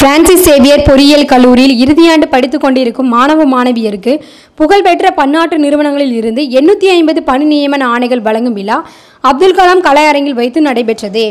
Francis Xavier பொறியியல் கல்லூரியில் இறுதியாண்டு படித்துக் கொண்டிருக்கும் மாணவ மாணவியருக்கு புகழ்பெற்ற பன்னாட்டு நிறுவனங்களில் இருந்து எண்ணூற்றி ஐம்பது பணி நியமன ஆணைகள் வழங்கும் விழா அப்துல் கலாம் கலையரங்கில் வைத்து நடைபெற்றது.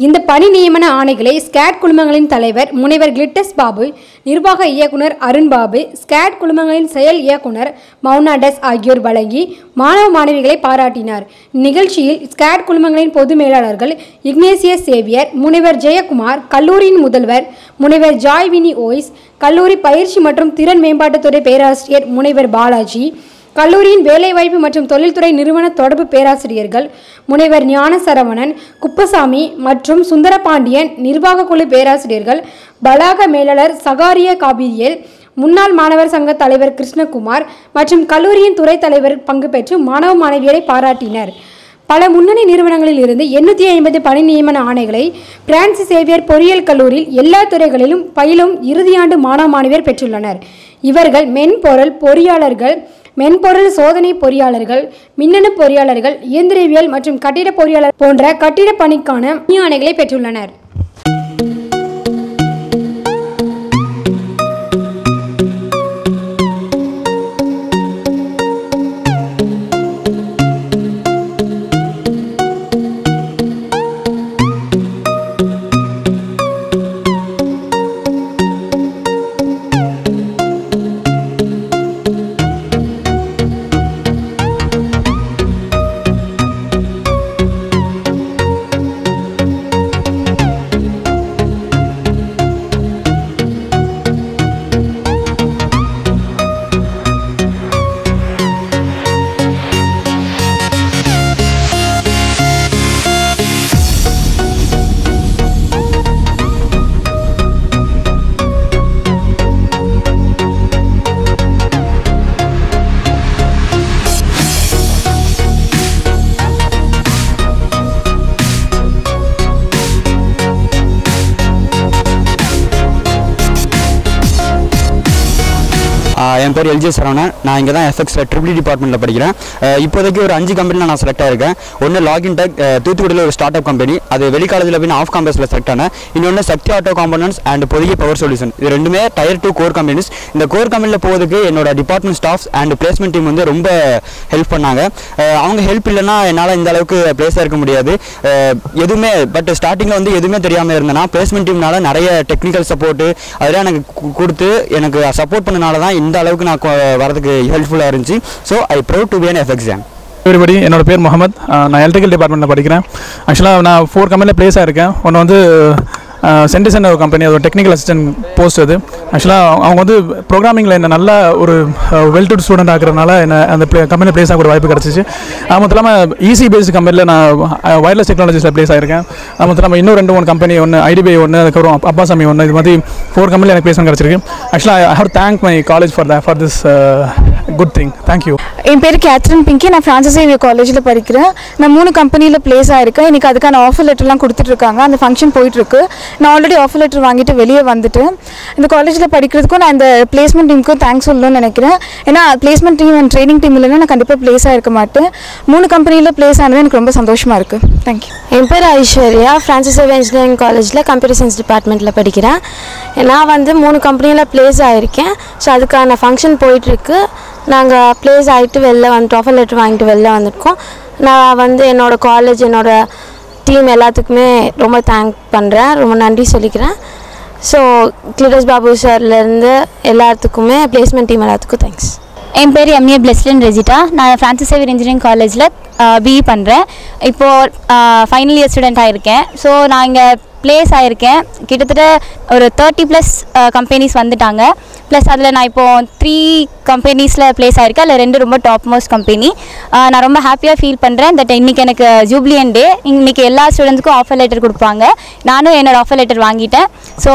இந்த பணி நியமன ஆணைகளை ஸ்கேட் குழுமங்களின் தலைவர் முனைவர் கிளிட்டஸ் பாபு நிர்வாக இயக்குனர் அருண் பாபு ஸ்கேட் குழுமங்களின் செயல் இயக்குனர் மௌனாடஸ் ஆகியோர் வழங்கி மாணவ மாணவிகளை பாராட்டினார். நிகழ்ச்சியில் ஸ்கேட் குழுமங்களின் பொது மேலாளர்கள் இக்னேசியஸ் சேவியர் முனைவர் ஜெயக்குமார் கல்லூரியின் முதல்வர் முனைவர் ஜாய்வினி ஓய்ஸ் கல்லூரி பயிற்சி மற்றும் திறன் மேம்பாட்டுத்துறை பேராசிரியர் முனைவர் பாலாஜி கல்லூரியின் வேலைவாய்ப்பு மற்றும் தொழில்துறை நிறுவன தொடர்பு பேராசிரியர்கள் முனைவர் ஞான சரவணன் குப்பசாமி மற்றும் சுந்தரபாண்டியன் நிர்வாக குழு பேராசிரியர்கள் வளாக மேலாளர் சகாரிய காபிரியல் முன்னாள் மாணவர் சங்க தலைவர் கிருஷ்ணகுமார் மற்றும் கல்லூரியின் துறை தலைவர் பங்கு பெற்று மாணவ மாணவியரை பாராட்டினர். பல முன்னணி நிறுவனங்களில் இருந்து எண்ணூற்றி ஐம்பது பணி நியமன ஆணைகளை பிரான்சிஸ் சேவியர் பொறியியல் கல்லூரியில் எல்லா துறைகளிலும் பயிலும் இறுதியாண்டு மாணவ மாணவியர் பெற்றுள்ளனர். இவர்கள் மென்பொருள் பொறியாளர்கள் மென்பொருள் சோதனை பொறியாளர்கள் மின்னணு பொறியாளர்கள் இயந்திரவியல் மற்றும் கட்டிட பொறியாளர் போன்ற கட்டிட பணிக்கான விஞ்ஞானிகளை ஆணைகளை பெற்றுள்ளனர். என் பேர் எல்ஜி சரவணன். நான் இங்கே தான் எஃப்எக்ஸில் ட்ரிபிள் டிபார்ட்மெண்ட்டில் படிக்கிறேன். இப்போதைக்கு ஒரு அஞ்சு கம்பெனியில் நான் செலக்ட் ஆயிருக்கேன். ஒன்று லாகின் டெக் தூத்துக்குடியில் ஒரு ஸ்டார்ட் அப் கம்பெனி அது வெளிக்காலத்தில் காலேஜில் போய் ஆஃப் கேம்பஸில் செலக்ட் ஆனேன். இன்னொன்று சக்தி ஆட்டோ காம்பனன்ஸ் அண்ட் பொதிய பவர் சொல்யூஷன் இது ரெண்டுமே டயர் டூ கோர் கம்பெனிஸ் இந்த கோர் கம்பெனியில் போகிறதுக்கு என்னோட department staffs and placement team வந்து ரொம்ப ஹெல்ப் பண்ணாங்க. அவங்க ஹெல்ப் இல்லைன்னா என்னால் இந்த அளவுக்கு பிளேஸாக இருக்க முடியாது. எதுவுமே பட் ஸ்டார்டிங்கில் வந்து எதுவுமே தெரியாமல் இருந்தேன்னா பிளேஸ்மெண்ட் டீம்னால நிறைய டெக்னிக்கல் சப்போர்ட்டு அதெல்லாம் எனக்கு கொடுத்து எனக்கு சப்போர்ட் பண்ணனால தான் அந்த அளவுக்கு நான் வரதுக்கு ஹெல்ப்ஃபுல்லாக இருந்துச்சு. So I proud to be an F exam everybody என்னோட பேர் முகமது. நான் எலக்ட்ரிக்கல் டிபார்ட்மெண்ட்டில் படிக்கிறேன். ஆக்சுவலாக நான் ஃபோர் கம்பெனியில் ப்ளேஸாக இருக்கேன். ஒன்று வந்து சென்டிசன் ஒரு கம்பெனி அது ஒரு டெக்னிக்கல் அசிஸ்டன்ட் போஸ்ட் அது. ஆக்சுவலாக அவங்க வந்து ப்ரோக்ராமிங்கில் என்ன நல்ல ஒரு வெல் டு ஸ்டூடெண்ட் ஆகிறதுனால என்ன அந்த கம்பெனியில் ப்ளேஸ் ஆக ஒரு வாய்ப்பு கிடச்சிச்சு. அது மட்டும் இல்லாமல் ஈசி பேஸ்ட் கம்பெனியில் நான் வயர்லெஸ் டெக்னாலஜிஸில் ப்ளேஸ் ஆகிருக்கேன் அது மட்டும் இல்லாமல் இன்னும் ரெண்டு மூணு கம்பெனி ஒன்று ஐடிபிஐ ஒன்று அதுக்கப்புறம் அப்பாசாமி ஒன்று இது மாதிரி ஃபோர் கம்பெனியில் எனக்கு ப்ளேஸ்மெண்ட் கிடச்சிருக்கு. ஆக்சுவலாக I have thank my college for the for this good thing thank you என் பேர் கேத்ரின் பிங்கி. நான் ஃப்ரான்சிஸ் சேவியர் காலேஜில் படிக்கிறேன். நான் மூணு கம்பெனியில் ப்ளேஸ் ஆயிருக்கேன். எனக்கு அதுக்கான ஆஃபர் லெட்டர்லாம் கொடுத்துட்ருக்காங்க. அந்த ஃபங்க்ஷன் போயிட்டுருக்கு நான் ஆல்ரெடி ஆஃபர் லெட்டர் வாங்கிட்டு வெளியே வந்துட்டேன். இந்த காலேஜில் படிக்கிறதுக்கும் நான் இந்த பிளேஸ்மெண்ட் டீமுக்கும் தேங்க்ஸ் சொல்லணும்னு நினைக்கிறேன். ஏன்னா placement team and training team இல்லைன்னா நான் கண்டிப்பாக ப்ளேஸ் ஆயிருக்க மாட்டேன். மூணு கம்பெனியில் ப்ளேஸ் ஆனது எனக்கு ரொம்ப சந்தோஷமாக இருக்குது தேங்க்யூ என் பேர் ஐஸ்வர்யா. ஃப்ரான்சிஸ் சேவியர் இன்ஜினியரிங் காலேஜில் கம்ப்யூட்டர் சயின்ஸ் டிபார்ட்மெண்ட்டில் படிக்கிறேன். நான் வந்து மூணு கம்பெனியில் ப்ளேஸ் ஆகிருக்கேன் ஸோ அதுக்கான ஃபங்க்ஷன் போயிட்டுருக்கு நாங்கள் ப்ளேஸ் ஆகிட்டு வெளில வந்துட்டு ஆஃபர் லெட்டர் வாங்கிட்டு வெளில வந்திருக்கோம். நான் வந்து என்னோடய காலேஜ் என்னோடய டீம் எல்லாத்துக்குமே ரொம்ப தேங்க் பண்ணுறேன் ரொம்ப நன்றி சொல்லிக்கிறேன். ஸோ கிளிடஸ் பாபு சார்லேருந்து எல்லாத்துக்குமே பிளேஸ்மெண்ட் டீம் எல்லாத்துக்கும் தேங்க்ஸ் என் பேர் எம்ஏ பிளெஸ்லின் ரெஜிட்டா. நான் ஃப்ரான்சிஸ் சேவியர் இன்ஜினியரிங் காலேஜில் பிஇ பண்ணுறேன் இப்போது ஃபைனல் இயர் ஸ்டூடெண்ட் ஆகிருக்கேன் ஸோ நான் இங்கே ப்ளேஸ் ஆகிருக்கேன் கிட்டத்தட்ட ஒரு தேர்ட்டி ப்ளஸ் கம்பெனிஸ் வந்துட்டாங்க. ப்ளஸ் அதில் நான் இப்போது த்ரீ கம்பெனிஸில் ப்ளேஸ் ஆகிருக்கேன் அதில் ரெண்டு ரொம்ப டாப் மோஸ்ட் கம்பெனி நான் ரொம்ப ஹாப்பியாக ஃபீல் பண்ணுறேன் தட் இன்றைக்கி எனக்கு ஜூப்ளியன் டே இன்றைக்கி எல்லா ஸ்டூடெண்ட்ஸுக்கும் ஆஃபர் லெட்டர் கொடுப்பாங்க. நானும் என்னோடய ஆஃபர் லெட்டர் வாங்கிட்டேன். ஸோ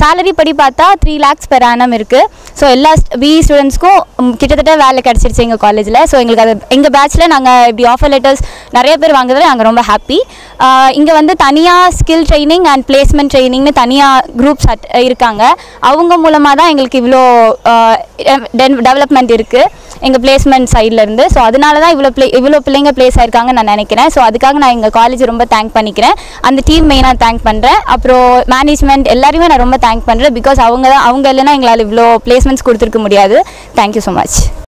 சேலரி படி பார்த்தா த்ரீ லேக்ஸ் பெர் ஆனம் இருக்குது ஸோ எல்லா பிஇ ஸ்டூடெண்ட்ஸ்க்கும் கிட்டத்தட்ட வேலை கிடச்சிருச்சு எங்கள் காலேஜில் ஸோ எங்களுக்கு அது எங்கள் பேட்ச்சில் நாங்கள் இப்படி ஆஃபர் லெட்டர்ஸ் நிறைய பேர் வாங்குறதுல நாங்கள் ரொம்ப ஹாப்பி இங்கே வந்து தனியாக ஸ்கில் ட்ரைனிங் அண்ட் பிளேஸ்மெண்ட் ட்ரைனிங்னு தனியாக குரூப்ஸ் இருக்காங்க. அவங்க மூலமாக தான் எங்களுக்கு இவ்வளோ டெவலப்மெண்ட் இருக்குது எங்கள் பிளேஸ்மெண்ட் சைட்லேருந்து ஸோ அதனால தான் இவ்வளோ பிளே இவ்வளோ பிள்ளைங்க பிளேஸ் ஆயிருக்காங்கன்னு நான் நினைக்கிறேன். ஸோ அதுக்காக நான் எங்கள் காலேஜ் ரொம்ப தேங்க் பண்ணிக்கிறேன். அந்த டீம் மெயினாக தேங்க் பண்ணுறேன் அப்புறம் மேனேஜ்மெண்ட் எல்லாரையுமே நான் ரொம்ப தேங்க் பண்ணுறேன் பிகாஸ் அவங்க தான் அவங்க இல்லைன்னா எங்களால் இவ்வளோ பிளேஸ்மெண்ட்ஸ் கொடுத்துருக்க முடியாது. Thank you so much